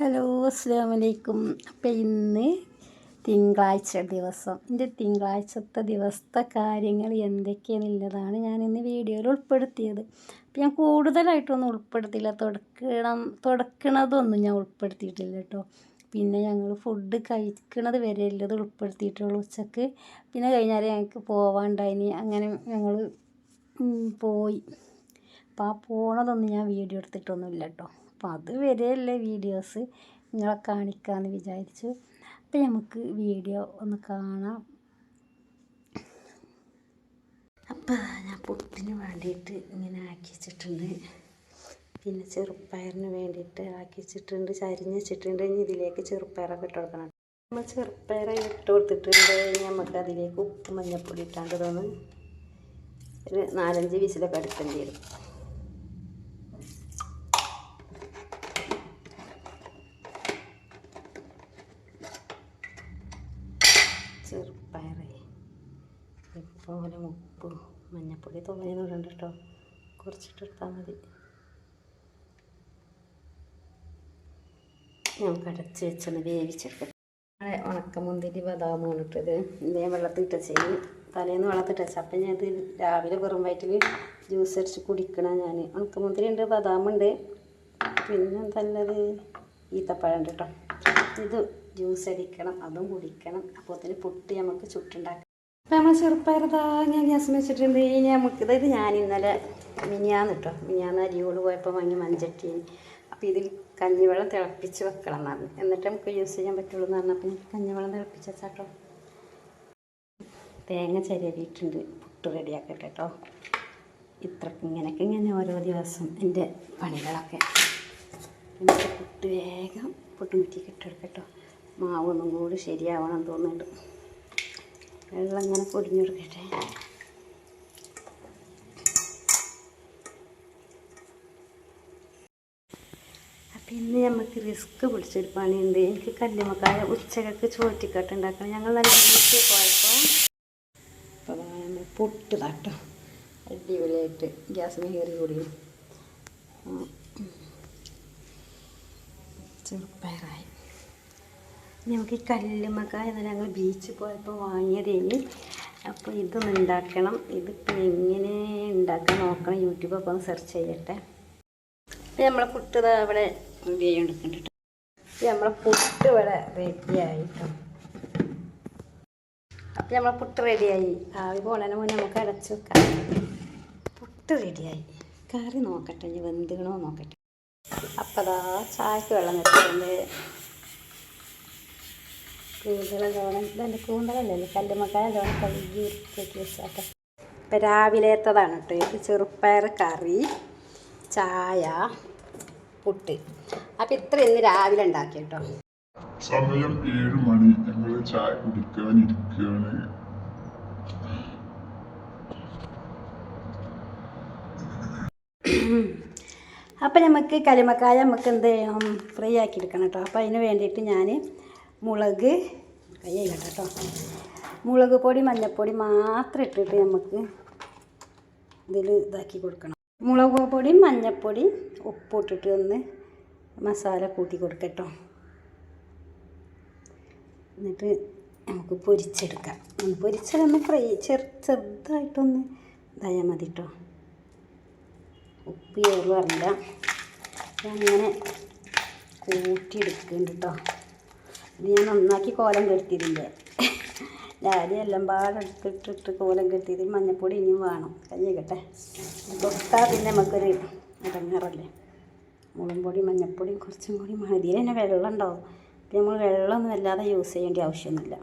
Hello അസ്സാം വലൈക്കും അപ്പം ഇന്ന് തിങ്കളാഴ്ച ദിവസം. എന്റെ തിങ്കളാഴ്ചത്തെ ദിവസത്തെ കാര്യങ്ങൾ എന്തൊക്കെയാണുള്ളതാണ് ഞാൻ ഇന്ന് വീഡിയോയിൽ ഉൾപ്പെടുത്തിയത്. അപ്പം ഞാൻ കൂടുതലായിട്ടൊന്നും ഉൾപ്പെടുത്തിയില്ല. തുടക്കണം തുടക്കണതൊന്നും ഞാൻ ഉൾപ്പെടുത്തിയിട്ടില്ല കേട്ടോ. പിന്നെ ഞങ്ങൾ ഫുഡ് കഴിക്കണത് വരെ ഉള്ളത് ഉൾപ്പെടുത്തിയിട്ടുള്ളൂ ഉച്ചയ്ക്ക്. പിന്നെ കഴിഞ്ഞാൽ ഞങ്ങൾക്ക് പോവാണ്ടായിനി. അങ്ങനെ ഞങ്ങൾ പോയി. അപ്പോൾ ആ പോണതൊന്നും ഞാൻ വീഡിയോ എടുത്തിട്ടൊന്നുമില്ല കേട്ടോ. അപ്പോൾ അത് വരെയുള്ള വീഡിയോസ് നിങ്ങളെ കാണിക്കാമെന്ന് വിചാരിച്ചു. അപ്പം നമുക്ക് വീഡിയോ ഒന്ന് കാണാം. അപ്പോൾ ഞാൻ പുട്ടിന് വേണ്ടിയിട്ട് ഇങ്ങനെ ആക്കി വെച്ചിട്ടുണ്ട്. പിന്നെ ചെറുപ്പയറിന് വേണ്ടിയിട്ട് ആക്കി വെച്ചിട്ടുണ്ട്. ചരിഞ്ഞ് വെച്ചിട്ടുണ്ട്. ഇനി ഇതിലേക്ക് ചെറുപ്പയറൊക്കെ ഇട്ട് കൊടുക്കണം. നമ്മൾ ചെറുപ്പയറ ഇട്ട് കൊടുത്തിട്ടുണ്ട്. ഇനി നമുക്ക് അതിലേക്ക് ഉപ്പ് മഞ്ഞൾപ്പൊടി ഇട്ടാണ്ട് തോന്നും ഒരു നാലഞ്ച് വിസിലൊക്കെ എടുക്കേണ്ടി വരും ചെറുപ്പയർ ഇതുപോലെ ഉപ്പും മഞ്ഞപ്പൊടി തോന്നിയെന്ന് ഇടണ്ട കേട്ടോ കുറച്ചിട്ടെടുത്താൽ മതി. നമുക്ക് അടച്ച് വെച്ചൊന്ന് വേവിച്ചെടുക്കാം നമ്മളെ ഉണക്കമുന്തിരി ബദാം ഇട്ടത് ഇതേ. വെള്ളത്തിൽ ചെയ്യും തലേന്ന് വെള്ളത്തിൽ ഇട്ടച്ച അപ്പം ഞാൻ ഇത് രാവിലെ വെറും വയറ്റിൽ ജ്യൂസ് അടിച്ച് കുടിക്കണം ഞാൻ ഉണക്കമുന്തിരി ഉണ്ട് ബദാമുണ്ട് പിന്നെ എന്തല്ലത് ഈത്തപ്പഴം ഉണ്ട് കേട്ടോ ഇത് ജ്യൂസ് അടിക്കണം അതും കുടിക്കണം. അപ്പോൾ അതിന് പുട്ട് നമുക്ക് ചുട്ടുണ്ടാക്കാം. അപ്പോൾ നമ്മൾ ചെറുപ്പായിരുന്നാ ഞാൻ ഗ്യാസ് വെച്ചിട്ടുണ്ട് ഞാൻ നമുക്ക് ഇത് ഞാൻ ഇന്നലെ മിനിയാന്ന് കേട്ടോ മിനിയാന്ന് അരിയോട് പോയപ്പോൾ വാങ്ങി മഞ്ചട്ടി അപ്പോൾ ഇതിൽ കഞ്ഞിവെള്ളം തിളപ്പിച്ച് വെക്കണം എന്ന് പറഞ്ഞു എന്നിട്ട് നമുക്ക് യൂസ് ചെയ്യാൻ പറ്റുള്ളൂ എന്ന് പറഞ്ഞപ്പോൾ കഞ്ഞിവെള്ളം തിളപ്പിച്ച് വെച്ചാട്ടോ തേങ്ങ ചിരവിയിട്ടുണ്ട്. പുട്ട് റെഡിയാക്കട്ടെ കേട്ടോ ഇത്രക്ക് ഇങ്ങനെയൊക്കെ ഇങ്ങനെ ഓരോ ദിവസം എന്റെ പണികളൊക്കെ. എനിക്ക് പുട്ട് വേഗം പുട്ടുമുറ്റിക്ക് ഇട്ടെടുക്കട്ടോ മാവ് ഒന്നും കൂടി ശരിയാവണം തോന്നുന്നുണ്ട്. വെള്ളം ഇങ്ങനെ പൊടിഞ്ഞു കൊടുക്കട്ടെ. അപ്പം ഇന്ന് നമുക്ക് റിസ്ക് പിടിച്ചൊരു പണിയുണ്ട്. എനിക്ക് കല്ലുമക്കായ ഉച്ചകൾക്ക് ചോറ്റിക്കട്ട് ഉണ്ടാക്കണം. ഞങ്ങൾ നല്ല ബീച്ചിൽ പോയപ്പോൾ അപ്പോൾ നമ്മൾ പൊട്ട് തട്ടോ അടിപൊളിയായിട്ട് ഗ്യാസ് കയറി കൂടി ചെറുപ്പയറായി. നമുക്ക് ഈ കല്ലുമക്കായ ഞങ്ങൾ ബീച്ചിൽ പോയപ്പോൾ വാങ്ങിയതേനി. അപ്പോൾ ഇതൊന്ന് ഉണ്ടാക്കണം. ഇതിപ്പോൾ എങ്ങനെ ഉണ്ടാക്കാൻ നോക്കണം യൂട്യൂബൊക്കെ ഒന്ന് സെർച്ച് ചെയ്യട്ടെ. അപ്പോൾ നമ്മളെ പുട്ട് അവിടെ അപ്പോൾ നമ്മളെ പുട്ട് ഇവിടെ റെഡി ആയിട്ടോ അപ്പോൾ നമ്മളെ പുട്ട് റെഡിയായി ആവി പോണേനെ മുന്നേ നമുക്ക് അടച്ച് വെക്കാം. പുട്ട് റെഡിയായി കറി നോക്കട്ടെ ഇനി വെന്തുകണോ നോക്കട്ടെ. അപ്പോൾ അതാ ചായക്ക് വെള്ളം വെച്ചിട്ടുണ്ട്. കൂന്തള ലോണം ഇതെന്റെ കൂന്തളല്ലേ? കല്ലുമക്കായ ലോണം കഴുകി കെട്ടി വെച്ചാട്ടെ ഇപ്പം രാവിലത്തേതാണ് കേട്ടോ. ഇത് ചെറുപ്പയർ കറി ചായ പുട്ട്. അപ്പം ഇത്ര ഇന്ന് രാവിലെ ഉണ്ടാക്കി കേട്ടോ. സമയം ഏഴ് മണി. ഞങ്ങൾ ചായ കുടിക്കാൻ ഇരിക്കുകയാണ്. അപ്പം നമുക്ക് കരിമക്കായ നമുക്ക് എന്ത് ഫ്രൈ ആക്കി എടുക്കണം കേട്ടോ. അപ്പോൾ അതിന് വേണ്ടിയിട്ട് ഞാൻ മുളക് കൈ കേട്ടോ. മുളക് പൊടി മഞ്ഞൾപ്പൊടി മാത്രം ഇട്ടിട്ട് നമുക്ക് ഇതിൽ ഇതാക്കി കൊടുക്കണം. മുളക് പൊടി മഞ്ഞൾപ്പൊടി ഉപ്പ് ഇട്ടിട്ട് ഒന്ന് മസാല കൂട്ടി കൊടുക്കട്ടോ എന്നിട്ട് നമുക്ക് പൊരിച്ചെടുക്കാം. ഒന്ന് പൊരിച്ചാലൊന്ന് ഫ്രൈ ചെറു ചെറുതായിട്ടൊന്ന് ഇതായാൽ മതി കേട്ടോ. ഉപ്പ് അറിയില്ല അങ്ങനെ കൂട്ടിയെടുക്കുന്നുണ്ട് കേട്ടോ. ഇത് ഞാൻ നന്നാക്കി കോലം കെടുത്തിയില്ലേ ഡാഡി എല്ലാം പാടെടുത്തിട്ടിട്ട് കോലം കെട്ടിയത് മഞ്ഞപ്പൊടി ഇനിയും വേണം. കഴിഞ്ഞിക്കട്ടെ തൊട്ടാൽ പിന്നെ നമുക്കൊരു ഇറങ്ങാറല്ലേ മുളകുപൊടി മഞ്ഞപ്പൊടിയും കുറച്ചും കൂടി മതി. തന്നെ വെള്ളം ഉണ്ടാവും. പിന്നെ നമ്മൾ വെള്ളമൊന്നും വല്ലാതെ യൂസ് ചെയ്യേണ്ട ആവശ്യമൊന്നുമില്ല.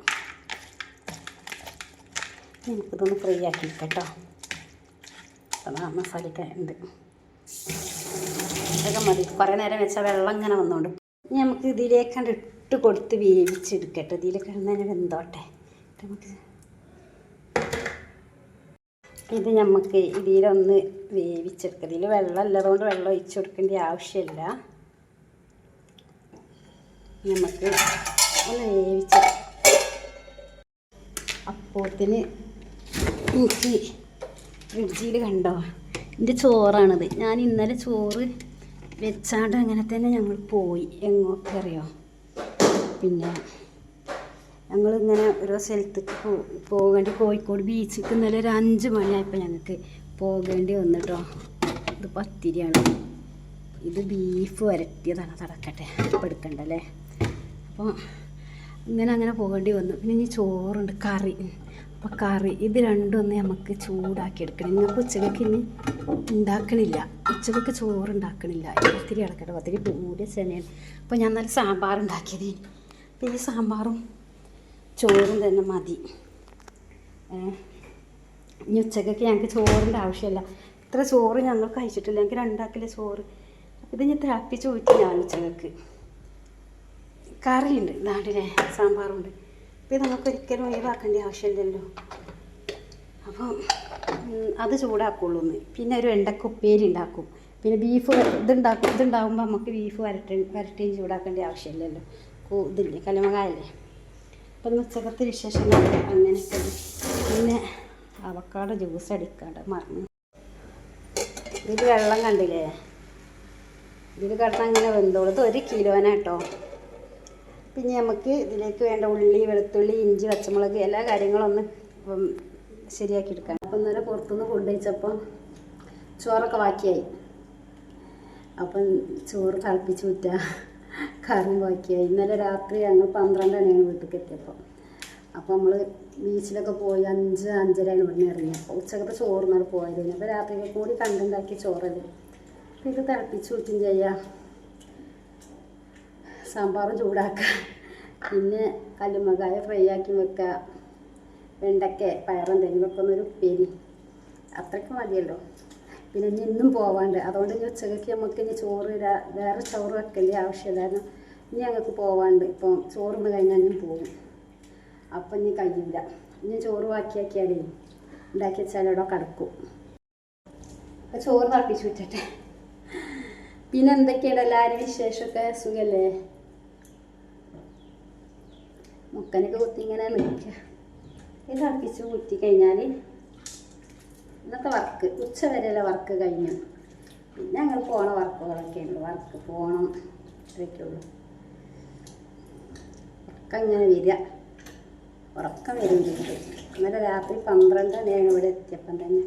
നമുക്കിതൊന്ന് ഫ്രീ ആക്കി കേട്ടോ അതാ മസാലയ്ക്ക് ഉണ്ട്. ഇതൊക്കെ മതി. കുറേ നേരം വെച്ചാൽ വെള്ളം ഇങ്ങനെ വന്നുകൊണ്ട് ഇനി നമുക്ക് ഇതിലേക്ക് കണ്ട് ഇട്ട് കൊടുത്ത് വേവിച്ചെടുക്കട്ടെ. ഇതിലൊക്കെ തന്നെ വെന്തോട്ടെ. നമുക്ക് ഇത് നമുക്ക് ഇതിലൊന്ന് വേവിച്ചെടുക്കുക ഇതിൽ വെള്ളം ഇല്ലാതുകൊണ്ട് വെള്ളം ഒഴിച്ചു കൊടുക്കേണ്ട ആവശ്യമില്ല. നമുക്ക് ഒന്ന് വേവിച്ച അപ്പോത്തിന് എനിക്ക് ഫ്രിഡ്ജിൽ കണ്ടോ? എന്റെ ചോറാണിത്. ഞാൻ ഇന്നലെ ചോറ് വെച്ചാണ്ട് അങ്ങനെ തന്നെ ഞങ്ങൾ പോയി. എങ്ങോട്ടറിയോ പിന്നെ ഞങ്ങളിങ്ങനെ ഓരോ സ്ഥലത്തേക്ക് പോ പോകേണ്ടി കോഴിക്കോട് ബീച്ചിൽ ഇന്നലെ ഒരു അഞ്ച് മണിയായപ്പോൾ ഞങ്ങൾക്ക് പോകേണ്ടി വന്നിട്ടോ ഇത് പത്തിരിയാണ്. ഇത് ബീഫ് വരട്ടിയതാണ്. തടക്കട്ടെ അപ്പം എടുക്കണ്ടല്ലേ? അപ്പോൾ ഇങ്ങനെ അങ്ങനെ പോകേണ്ടി വന്നു. പിന്നെ ഇനി ചോറുണ്ട്. കറി. അപ്പോൾ കറി. ഇത് രണ്ടും ഒന്ന് നമുക്ക് ചൂടാക്കി എടുക്കണം. നിങ്ങൾക്ക് ഉച്ചക്കൊക്കെ ഇനി ഉണ്ടാക്കണില്ല. ഉച്ചക്കൊക്കെ ചോറ് ഉണ്ടാക്കണില്ല പത്തിരി അടക്കട്ടെ. പത്തിരി മൂടിയ ചെനയാണ് അപ്പോൾ ഞാൻ നല്ല സാമ്പാർ ഉണ്ടാക്കിയത് അപ്പോൾ ഈ സാമ്പാറും ചോറും തന്നെ മതി. ഇനി ഉച്ചക്കൊക്കെ ഞങ്ങൾക്ക് ചോറിന്റെ ആവശ്യമില്ല ഇത്ര ചോറ് ഞങ്ങൾ കഴിച്ചിട്ടില്ല. ഞങ്ങൾക്ക് രണ്ടാക്കിലെ ചോറ്. ഇത് ഞാൻ തിളപ്പിച്ച് ഊറ്റി ഞാൻ ഉച്ചയ്ക്ക് കറിയുണ്ട് നാട്ടിലെ സാമ്പാറുണ്ട്. അപ്പോൾ ഇത് നമുക്ക് ഒരിക്കലും ഒഴിവാക്കേണ്ട ആവശ്യമില്ലല്ലോ. അപ്പം അത് ചൂടാക്കുള്ളൂ ഒന്ന് പിന്നെ ഒരു വെണ്ടക്ക ഉപ്പേരി ഉണ്ടാക്കും. പിന്നെ ബീഫ് ഇതുണ്ടാക്കും ഇതുണ്ടാകുമ്പോൾ നമുക്ക് ബീഫ് വരട്ടി വരട്ടിയും ചൂടാക്കേണ്ട ആവശ്യമില്ലല്ലോ. ഇതില്ലേ കലമകായല്ലേ അപ്പം ഉച്ചക്കത്തെ വിശേഷം അങ്ങനെയൊക്കെ പിന്നെ അവക്കാട് ജ്യൂസ് അടിക്കാണ്ട് മറന്നു. ഇതിൽ വെള്ളം കണ്ടില്ലേ? ഇതിൽ കിടന്ന് അങ്ങനെ വെന്തോളത് ഒരു ഒരു കിലോനാട്ടോ പിന്നെ നമുക്ക് ഇതിലേക്ക് വേണ്ട ഉള്ളി വെളുത്തുള്ളി ഇഞ്ചി പച്ചമുളക് എല്ലാ കാര്യങ്ങളും ഒന്ന് ശരിയാക്കി എടുക്കാം. അപ്പം ഇന്നലെ പുറത്തുനിന്ന് കഴിച്ചപ്പോൾ ചോറൊക്കെ ബാക്കിയായി അപ്പം ചോറ് തിളപ്പിച്ച് ഊറ്റുക കറി ബാക്കിയായി ഇന്നലെ രാത്രി ഞങ്ങൾ പന്ത്രണ്ട് മണിയാണ് വീട്ടിലേക്ക് എത്തിയപ്പോൾ അപ്പോൾ നമ്മൾ ബീച്ചിലൊക്കെ പോയി അഞ്ച് അഞ്ചരയാണ് ഇവിടുന്ന് ഇറങ്ങിയപ്പോൾ ഉച്ചക്കത്തെ ചോറിനാണ് പോയത്. അപ്പോൾ രാത്രിയൊക്കെ കൂടി കണ്ടുണ്ടാക്കി ചോറത്. അപ്പോൾ ഇത് തിളപ്പിച്ച് ഊറ്റും ചെയ്യാം. സാമ്പാറും ചൂടാക്കുക പിന്നെ കല്ലുമകായ ഫ്രൈ ആക്കി വെക്കുക വെണ്ടയ്ക്ക പയറെന്തെങ്കിലുമൊക്കെ ഒന്നൊരു ഉപ്പേരി. അത്രയ്ക്ക് മതിയല്ലോ. പിന്നെ ഇനി ഇന്നും പോവാണ്ട്. അതുകൊണ്ട് ഇനി ഉച്ചയ്ക്ക് നമുക്ക് ഇനി ചോറ് വേറെ ചോറ് വെക്കേണ്ട ആവശ്യമില്ല. കാരണം ഇനി ഞങ്ങൾക്ക് പോവാണ്ട്. ഇപ്പം ചോറ് കഴിഞ്ഞാൽ ഞാൻ പോകും അപ്പം ഇനി കഴിയില്ല ഇനി ചോറ് ബാക്കിയാക്കിയാലേ ഉണ്ടാക്കി വെച്ചാൽ ഇവിടെ കിടക്കും. അപ്പം ചോറ് തിളപ്പിച്ച് വിറ്റട്ടെ പിന്നെ എന്തൊക്കെയാണ്? എല്ലാവരും വിശേഷമൊക്കെ? സുഖല്ലേ? മുക്കനൊക്കെ കുത്തി ഇങ്ങനെ നിൽക്കുക ഇത് തിളപ്പിച്ച് കുത്തി കഴിഞ്ഞാൽ ഇന്നത്തെ വർക്ക് ഉച്ച വരെയുള്ള വർക്ക് കഴിഞ്ഞു. പിന്നെ ഞങ്ങൾ പോണ വർക്കുകളൊക്കെ ഉണ്ട് വർക്ക് പോകണം ഇത്രയൊക്കെ ഉറക്കം ഇങ്ങനെ വരിക. ഉറക്കം വരുന്നുണ്ട്. ഇന്നലെ രാത്രി പന്ത്രണ്ട് മണിയാണ് ഇവിടെ എത്തിയപ്പം തന്നെ.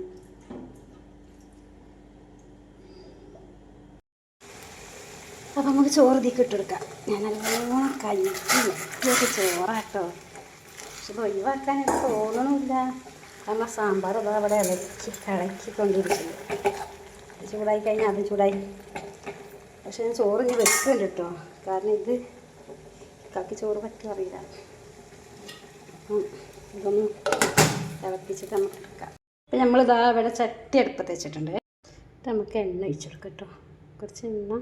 അപ്പം നമുക്ക് ചോറ് ഇതിക്ക് ഇട്ടെടുക്കാം. ഞാൻ നല്ലോണം കഴിക്കും ചോറാട്ടോ. പക്ഷെ ഒഴിവാക്കാൻ എനിക്ക് തോന്നണില്ല കാരണം സാമ്പാർ ഇതാ അവിടെ ഇളക്കി കിളക്കിക്കൊണ്ടിരിക്കുന്നു ചൂടായി കഴിഞ്ഞാൽ അതും ചൂടായി. പക്ഷെ ഞാൻ ചോറ് ഇനി വെക്കുന്നുണ്ട് കേട്ടോ. കാരണം ഇത് കാക്കി ചോറ് പറ്റും അറിയില്ല. ഇതൊന്ന് തിളപ്പിച്ചിട്ട് നമുക്ക് എടുക്കാം. അപ്പം നമ്മളിതാ ഇവിടെ ചട്ടി അടുപ്പത്ത് വെച്ചിട്ടുണ്ട്. നമുക്ക് എണ്ണ ഒഴിച്ചെടുക്കട്ടോ കേട്ടോ. കുറച്ച് എണ്ണ.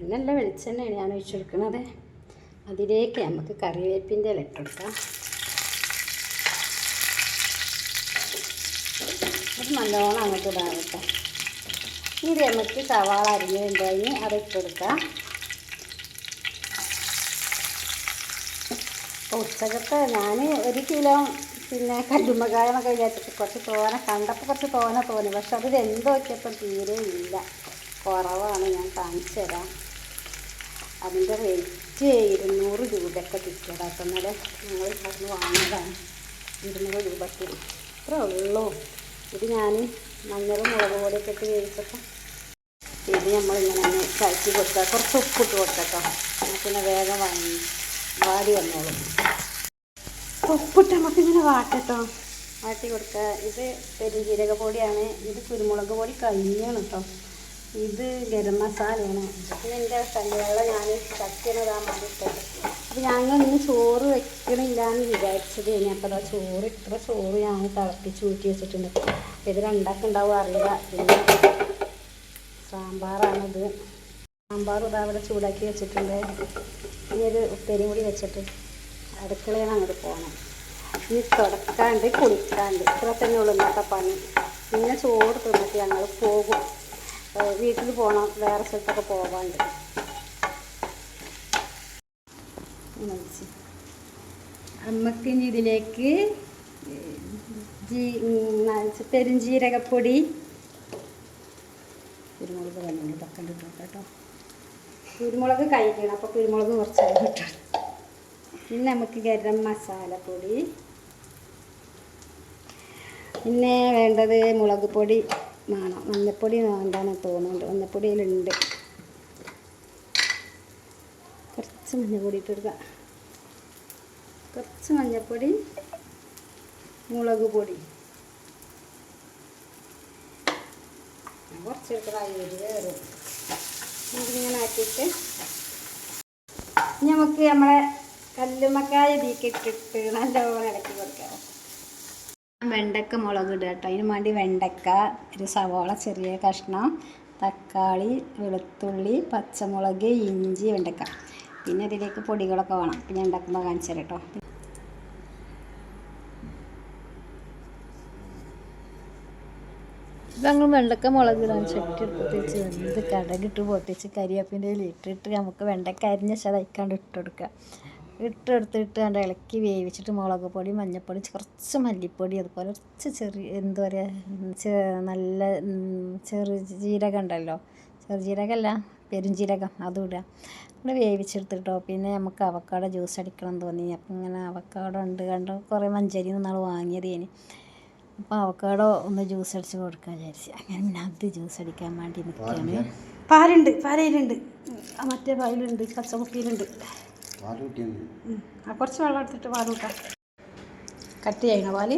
എണ്ണ അല്ല വെളിച്ചെണ്ണയാണ് ഞാൻ ഒഴിച്ചെടുക്കണത് അതിലേക്ക് നമുക്ക് കറിവേപ്പിന്റെ ഇല ഇട്ടെടുക്കാം അത് നല്ലോണം അങ്ങോട്ട് ഇടാം കേട്ടോ ഇത് നമുക്ക് സവാള അരിഞ്ഞുണ്ടായി അത് ഇട്ടെടുക്കാം അപ്പോൾ ഉച്ചക്കത്തെ ഞാൻ ഒരു കിലോ പിന്നെ കല്ലുമ്മക്കായെന്നൊക്കെ വിചാരിച്ചിട്ട് കുറച്ച് തോന കണ്ടപ്പോൾ കുറച്ച് തോന തോന്നി. പക്ഷെ അത് എന്തോ നോക്കിയപ്പോൾ തീരെ ഇല്ല. കുറവാണ് ഞാൻ കാണിച്ചു തരാം. അതിന്റെ റേറ്റ് ഇരുന്നൂറ് രൂപയൊക്കെ കിട്ടിയതാണ് അപ്പം ഞങ്ങൾ അന്ന് വാങ്ങിയതാണ്. ഇരുന്നൂറ് രൂപയ്ക്ക് ഇത്രേ ഉള്ളൂ. ഇത് ഞാൻ മഞ്ഞളും മുളക് പൊടിയൊക്കെ ഇട്ട് വേവിച്ചപ്പോൾ ഇത് നമ്മളിങ്ങനെ കലക്കി കൊടുക്കുക കുറച്ച് ഉപ്പിട്ട് കൊടുക്കട്ടോ എന്നാൽ പിന്നെ വേഗം വാങ്ങി. വാടി വന്നോളും. ഉപ്പിട്ട് നമുക്കിങ്ങനെ വാട്ടട്ടോ? വാട്ടി കൊടുക്കുക ഇത് പെരുംജീരക പൊടിയാണ് ഇത് കുരുമുളക് പൊടി കഴിഞ്ഞാണ് കേട്ടോ ഇത് ഗരം മസാലയാണ്. പിന്നെ എന്റെ കല്ലുവെള്ളം ഞാൻ ചട്ടിനതാൻ മാറിയിട്ടത് അപ്പോൾ ഞങ്ങൾ ഇന്ന് ചോറ് വെക്കണില്ല എന്ന് വിചാരിച്ചത് ഇനി അപ്പോൾ അതാ ചോറ് ഇത്ര ചോറ് ഞാൻ തിളപ്പിച്ച് ഊറ്റി വെച്ചിട്ടുണ്ട്. ഇത് രണ്ടാക്കുണ്ടാവും അറിയില്ല. പിന്നെ സാമ്പാറാണിത്. സാമ്പാർ ഇതാ ഇവിടെ ചൂടാക്കി വെച്ചിട്ടുണ്ട്. ഇനി ഒരു ഉപ്പേരിയും കൂടി വെച്ചിട്ട് അടുക്കളയിൽ അങ്ങോട്ട് പോകണം ഇനി തുടക്കാണ്ട് കുളിക്കാണ്ട്. ഇത്ര തന്നെ ഉള്ളൂ ഇന്നത്തെ പണി. പിന്നെ ചോറ് തിന്നിട്ട് ഞങ്ങൾ പോകും. വീട്ടിൽ പോകണം വേറെ സ്ഥലത്തൊക്കെ പോകാണ്ട് അമ്മയ്ക്ക് ഇനി ഇതിലേക്ക് ജീ പെരുംജീരകപ്പൊടി. കുരുമുളക് വെള്ളം ഇതൊക്കെ കേട്ടോ കുരുമുളക് കഴിക്കണം. അപ്പോൾ കുരുമുളക് കുറച്ച് കിട്ടണം പിന്നെ നമുക്ക് ഗരം മസാലപ്പൊടി. പിന്നെ വേണ്ടത് മുളക് പൊടി വേണം. മഞ്ഞപ്പൊടി വേണ്ടാന്ന് തോന്നുന്നുണ്ട്. മഞ്ഞപ്പൊടിയിലുണ്ട് കുറച്ച് മഞ്ഞപ്പൊടി ഇട്ടിടുക കുറച്ച് മഞ്ഞപ്പൊടി മുളക് പൊടി. കുറച്ച് എടുക്കണം അരി കയറും നമുക്കിങ്ങനെ ആക്കിയിട്ട് നമുക്ക് നമ്മളെ കല്ലുമക്കായ ബീക്കിട്ടിട്ട് നല്ലപോലെ ഇളക്കി കൊടുക്കാം. വെണ്ടക്ക മുളക് ഇടുക കേട്ടോ. അതിന് വേണ്ടി വെണ്ടക്ക ഒരു സവോള ചെറിയ കഷ്ണം തക്കാളി വെളുത്തുള്ളി പച്ചമുളക് ഇഞ്ചി വെണ്ടക്ക. പിന്നെ അതിലേക്ക് പൊടികളൊക്കെ വേണം. പിന്നെ ഉണ്ടാക്കുമ്പോൾ കാണിച്ചു തരാം കേട്ടോ. ഞങ്ങൾ വെണ്ടക്ക മുളക് ഇടാൻ ചട്ടി എടുത്തിട്ട് വെന്ത് കടകിട്ട് പൊട്ടിച്ച് കരിവേപ്പിന്റെ ഇട്ടിട്ട് നമുക്ക് വെണ്ടക്ക അരിഞ്ഞ ശതയ്ക്കാണ്ട് ഇട്ട് കൊടുക്കുക. ഇട്ടെടുത്തിട്ട് അതിന്റെ ഇളക്കി വേവിച്ചിട്ട് മുളക് പൊടി മഞ്ഞൾപ്പൊടി കുറച്ച് മല്ലിപ്പൊടി അതുപോലെ കുറച്ച് ചെറിയ എന്താ പറയുക നല്ല ചെറു ജീരകം ഉണ്ടല്ലോ ചെറുജീരകമല്ല പെരുംജീരകം അതും ഇടുക. അങ്ങനെ വേവിച്ചെടുത്തിട്ടോ പിന്നെ നമുക്ക് അവക്കാടോ ജ്യൂസ് അടിക്കണം തോന്നി. അപ്പം ഇങ്ങനെ അവക്കാടോ ഉണ്ട് കണ്ട് കുറേ മഞ്ചേരി നിന്നാൾ വാങ്ങിയത് ഇനി അപ്പോൾ അവക്കാടോ ഒന്ന് ജ്യൂസ് അടിച്ച് കൊടുക്കാൻ വിചാരിച്ചു. അങ്ങനെ പിന്നെ അത് ജ്യൂസ് അടിക്കാൻ വേണ്ടി നിൽക്കുകയാണ് പാലുണ്ട്. പാലയിലുണ്ട്. മറ്റേ പാലുണ്ട് പച്ചക്കുപ്പിയിലുണ്ട് ഉം. ആ കുറച്ച് വെള്ളം എടുത്തിട്ട് പാൽ കൂട്ടാം. കട്ട് ചെയ്യണം പാൽ?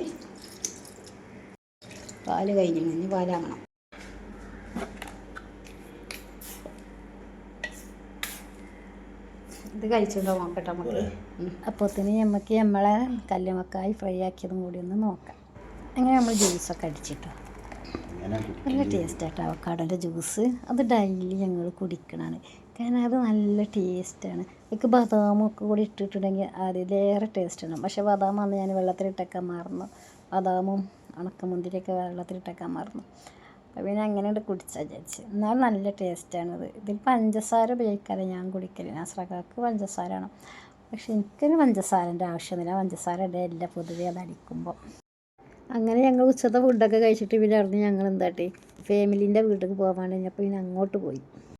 പാൽ കഴിഞ്ഞു. ഇനി പാലാകണം ഇത് കഴിച്ചിട്ടുണ്ടോ നോക്കട്ടെ നമുക്ക് അപ്പോത്തിന് നമുക്ക് നമ്മളെ കല്ലുമക്കായി ഫ്രൈ ആക്കിയതും കൂടി ഒന്ന് നോക്കാം. അങ്ങനെ നമ്മൾ ജ്യൂസൊക്കെ അടിച്ചിട്ടോ. നല്ല ടേസ്റ്റ് ആട്ടോ അവക്കാടോന്റെ ജ്യൂസ് അത് ഡെയിലി ഞങ്ങൾ കുടിക്കണതാണ് കാരണം അത് നല്ല ടേസ്റ്റാണ് എനിക്ക് ബദാമൊക്കെ കൂടി ഇട്ടിട്ടുണ്ടെങ്കിൽ അതിലേറെ ടേസ്റ്റാണ് പക്ഷേ ബദാം അന്ന് ഞാൻ വെള്ളത്തിലിട്ടൊക്കെ മറന്നു. ബദാമും ഉണക്കമുന്തിരിയൊക്കെ വെള്ളത്തിലിട്ടൊക്കെ മറന്നു. അപ്പോൾ പിന്നെ അങ്ങനെ അങ്ങോട്ട് കുടിച്ചാൽ വിചാരിച്ച്. എന്നാൽ നല്ല ടേസ്റ്റാണിത് ഇതിൽ പഞ്ചസാര ഉപയോഗിക്കാതെ ഞാൻ കുടിക്കൽ. ഞാൻ സ്രകാക്ക് ആണ് പക്ഷെ എനിക്കൊരു പഞ്ചസാരന്റെ ആവശ്യമൊന്നുമില്ല പഞ്ചസാര ഇടയില്ല പൊതുവേ അത് അടിക്കുമ്പോൾ അങ്ങനെ ഞങ്ങൾ ഉച്ചത്തെ ഫുഡൊക്കെ കഴിച്ചിട്ട് പിന്നെ അവിടുന്ന് ഞങ്ങൾ എന്താട്ടി? ഫാമിലീന്റെ വീട്ടിൽ പോകാൻ വേണ്ടി കഴിഞ്ഞപ്പോൾ പിന്നെ അങ്ങോട്ട് പോയി.